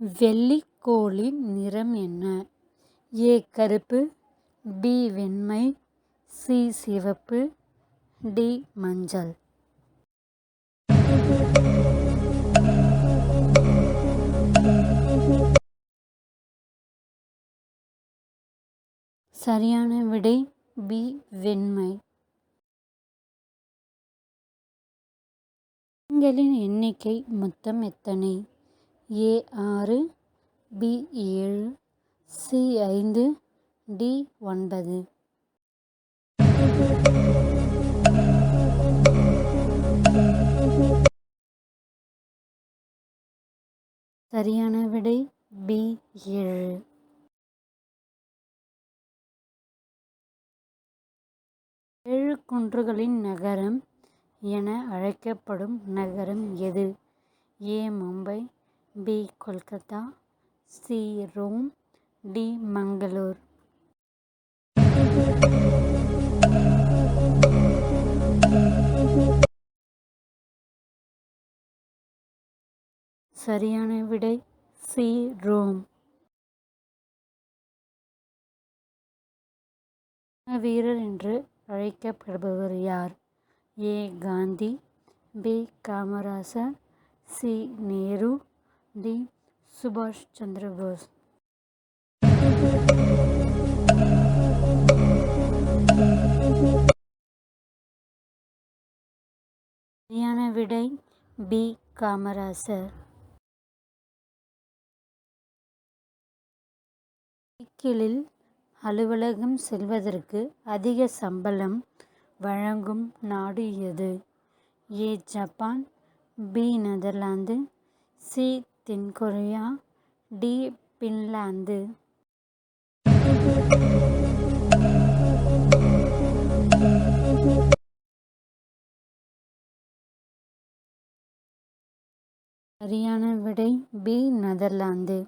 வெள்ளிக்கோளின் நிறம் என்ன? ஏ கருப்பு. பி வெண்மை. சி சிவப்பு. டி மஞ்சள். சரியான விடை பி வெண்மை. எண்களின் எண்ணிக்கை மொத்தம் எத்தனை? ஏ ஆறு பி ஏழு சி ஐந்து டி ஒன்பது. சரியான விடை பி ஏழு. ஏழு குன்றுகளின் நகரம் என அழைக்கப்படும் நகரம் எது? A Mumbai B Kolkata C Rome D Mangalore. சரியான விடை சி ரோம். வீரர் என்று அழைக்கப்படுபவர் யார்? A Gandhi B Kamarajar C Nehru D சுபாஷ் சந்திர போஸ் சரியான விடை பி காமராசர் சைக்கிளில் அலுவலகம் செல்வதற்கு அதிக சம்பளம் வழங்கும் நாடு எது? A Japan B Netherlands C தென்கொரியா டி பின்லாந்து. சரியான விடை பி நெதர்லாந்து.